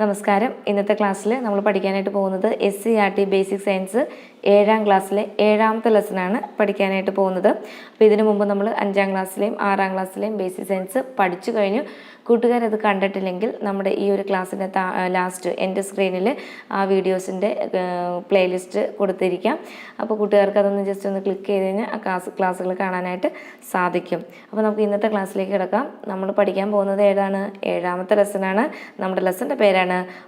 നമസ്കാരം. ഇന്നത്തെ ക്ലാസ്സിൽ നമ്മൾ പഠിക്കാനായിട്ട് പോകുന്നത് S C R T basic science ഏഴാം ക്ലാസ്സിലെ ഏഴാമത്തെ ലെസ്സനാണ് പഠിക്കാനായിട്ട് പോകുന്നത്. അപ്പോൾ ഇതിനു മുമ്പ് നമ്മൾ അഞ്ചാം ക്ലാസ്സിലെയും ആറാം ക്ലാസ്സിലെയും ബേസിക് സയൻസ് പഠിച്ചു കഴിഞ്ഞു. കൂട്ടുകാരത് കണ്ടിട്ടില്ലെങ്കിൽ നമ്മുടെ ഈ ഒരു ക്ലാസ്സിന്റെ ലാസ്റ്റ് എന്റെ സ്ക്രീനിൽ ആ വീഡിയോസിന്റെ പ്ലേലിസ്റ്റ് കൊടുത്തിരിക്കാം. അപ്പോൾ കൂട്ടുകാർക്ക് അതൊന്ന് ജസ്റ്റ് ഒന്ന് ക്ലിക്ക് ചെയ്ത് കഴിഞ്ഞാൽ ആ ക്ലാസ് ക്ലാസ്സുകൾ കാണാനായിട്ട് സാധിക്കും. അപ്പോൾ നമുക്ക് ഇന്നത്തെ ക്ലാസ്സിലേക്ക് കിടക്കാം. നമ്മൾ പഠിക്കാൻ പോകുന്നത് ഏതാണ്? ഏഴാമത്തെ ലെസ്സനാണ് നമ്മുടെ ലെസന്റെ പേരാണ്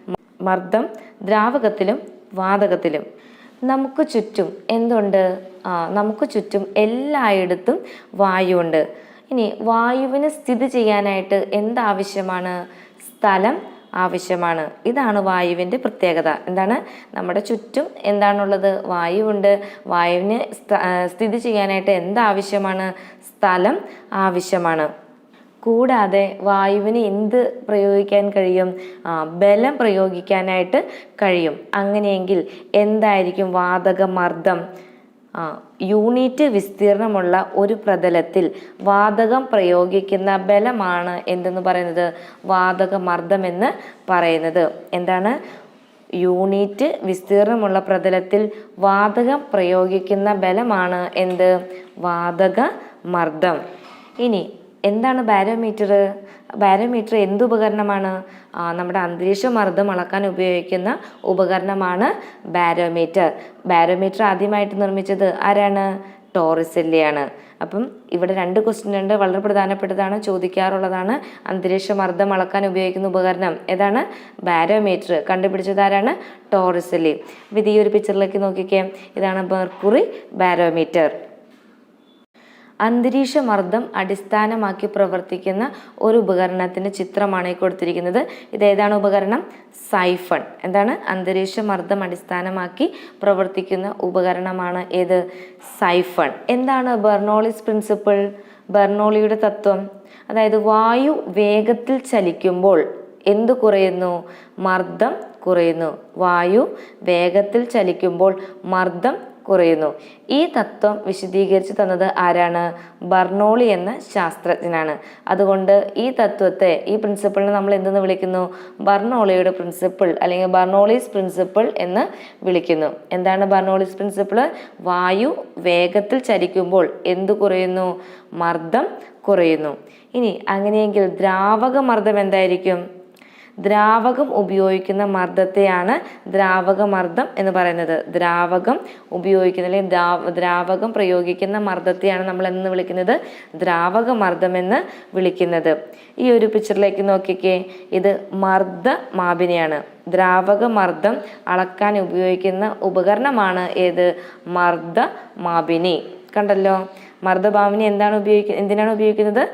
മ- മർദ്ദം ദ്രാവകത്തിലും വാതകത്തിലും. നമുക്ക് ചുറ്റും എന്തുണ്ട്? നമുക്ക് ചുറ്റും എല്ലായിടത്തും വായുണ്ട് ഇനി വായുവിന് സ്ഥിതി ചെയ്യാനായിട്ട് എന്താവശ്യമാണ്? സ്ഥലം ആവശ്യമാണ്. ഇതാണ് വായുവിന്റെ പ്രത്യേകത. എന്താണ്? നമ്മുടെ ചുറ്റും എന്താണുള്ളത്? വായുവുണ്ട് വായുവിന് സ്ഥിതി ചെയ്യാനായിട്ട് എന്താവശ്യമാണ്? സ്ഥലം ആവശ്യമാണ്. കൂടാതെ വായുവിന് എന്ത് പ്രയോഗിക്കാൻ കഴിയും? ബലം പ്രയോഗിക്കാനായിട്ട് കഴിയും. അങ്ങനെയെങ്കിൽ എന്തായിരിക്കും വാതകമർദ്ദം? യൂണിറ്റ് വിസ്തീർണമുള്ള ഒരു പ്രതലത്തിൽ വാതകം പ്രയോഗിക്കുന്ന ബലമാണ് എന്തെന്ന് പറയുന്നത്? വാതകമർദ്ദം എന്ന് പറയുന്നത്. എന്താണ്? യൂണിറ്റ് വിസ്തീർണമുള്ള പ്രതലത്തിൽ വാതകം പ്രയോഗിക്കുന്ന ബലമാണ് എന്ത്? വാതക മർദ്ദം ഇനി എന്താണ് ബാരോമീറ്റർ? ബാരോമീറ്റർ എന്ത് ഉപകരണമാണ്? നമ്മുടെ അന്തരീക്ഷ മർദ്ദം അളക്കാൻ ഉപയോഗിക്കുന്ന ഉപകരണമാണ് ബാരോമീറ്റർ. ബാരോമീറ്റർ ആദ്യമായിട്ട് നിർമ്മിച്ചത് ആരാണ്? ടോറിസെല്ലിയാണ്. അപ്പം ഇവിടെ രണ്ട് ക്വസ്റ്റ്യൻ ഉണ്ട്. വളരെ പ്രധാനപ്പെട്ടതാണ്. ചോദിക്കാറുള്ളതാണ് അന്തരീക്ഷ മർദ്ദം അളക്കാൻ ഉപയോഗിക്കുന്ന ഉപകരണം. ഏതാണ്? ബാരോമീറ്റർ. കണ്ടുപിടിച്ചത് ആരാണ്? ടോറിസെല്ലി. അപ്പോൾ ഇത് ഈ ഒരു പിക്ചറിലേക്ക് നോക്കിക്കേ. ഇതാണ് മെർക്കുറി ബാരോമീറ്റർ. അന്തരീക്ഷ മർദ്ദം അടിസ്ഥാനമാക്കി പ്രവർത്തിക്കുന്ന ഒരു ഉപകരണത്തിന്റെ ചിത്രമാണ് ഈ കൊടുത്തിരിക്കുന്നത്. ഇത് ഏതാണ് ഉപകരണം? സൈഫൺ. എന്താണ്? അന്തരീക്ഷ മർദ്ദം അടിസ്ഥാനമാക്കി പ്രവർത്തിക്കുന്ന ഉപകരണമാണ് ഏത്? സൈഫൺ. എന്താണ് ബെർണോളിസ് പ്രിൻസിപ്പിൾ? ബെർണോളിയുടെ തത്വം. അതായത് വായു വേഗത്തിൽ ചലിക്കുമ്പോൾ എന്തു കുറയുന്നു? മർദ്ദം കുറയുന്നു. വായു വേഗത്തിൽ ചലിക്കുമ്പോൾ മർദ്ദം കുറയുന്നു. ഈ തത്വം വിശദീകരിച്ച് തന്നത് ആരാണ്? ബർണോളി എന്ന ശാസ്ത്രജ്ഞനാണ്. അതുകൊണ്ട് ഈ തത്വത്തെ ഈ പ്രിൻസിപ്പിളിനെ നമ്മൾ എന്തെന്ന് വിളിക്കുന്നു? ബർണോളിയുടെ പ്രിൻസിപ്പിൾ അല്ലെങ്കിൽ ബർണോളീസ് പ്രിൻസിപ്പിൾ എന്ന് വിളിക്കുന്നു. എന്താണ് ബർണോളീസ് പ്രിൻസിപ്പിൾ വായു വേഗത്തിൽ ചലിക്കുമ്പോൾ എന്തു കുറയുന്നു? മർദ്ദം കുറയുന്നു. ഇനി അങ്ങനെയെങ്കിൽ ദ്രാവക മർദ്ദം എന്തായിരിക്കും? ദ്രാവകം ഉപയോഗിക്കുന്ന മർദ്ദത്തെയാണ് ദ്രാവക മർദ്ദം എന്ന് പറയുന്നത്. ദ്രാവകം ഉപയോഗിക്കുന്ന അല്ലെങ്കിൽ ദ്രാവ- ദ്രാവകം പ്രയോഗിക്കുന്ന മർദ്ദത്തെയാണ് നമ്മൾ എന്ന് വിളിക്കുന്നത് ദ്രാവക മർദ്ദം എന്ന് വിളിക്കുന്നത്. ഈ ഒരു പിക്ചറിലേക്ക് നോക്കിക്കേ. ഇത് മർദ്ദ മാപിനിയാണ് ദ്രാവക മർദ്ദം അളക്കാൻ ഉപയോഗിക്കുന്ന ഉപകരണമാണ് ഏത്? മർദ്ദ മാപിനി കണ്ടല്ലോ? മർദ്ദഭാവിനി എന്താണ് ഉപയോഗിക്കുന്നത് എന്തിനാണ് ഉപയോഗിക്കുന്നത്?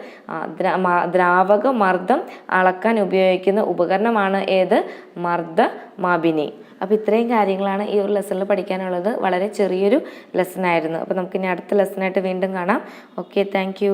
ദ്രാവക മർദ്ദം അളക്കാൻ ഉപയോഗിക്കുന്ന ഉപകരണമാണ് ഏത്? മർദ്ദ മാപിനി അപ്പോൾ ഇത്രയും കാര്യങ്ങളാണ് ഈ ഒരു ലെസണിൽ പഠിക്കാനുള്ളത്. വളരെ ചെറിയൊരു ലെസൺ ആയിരുന്നു. അപ്പോൾ നമുക്കിനി അടുത്ത ലെസണായിട്ട് വീണ്ടും കാണാം. Okay thank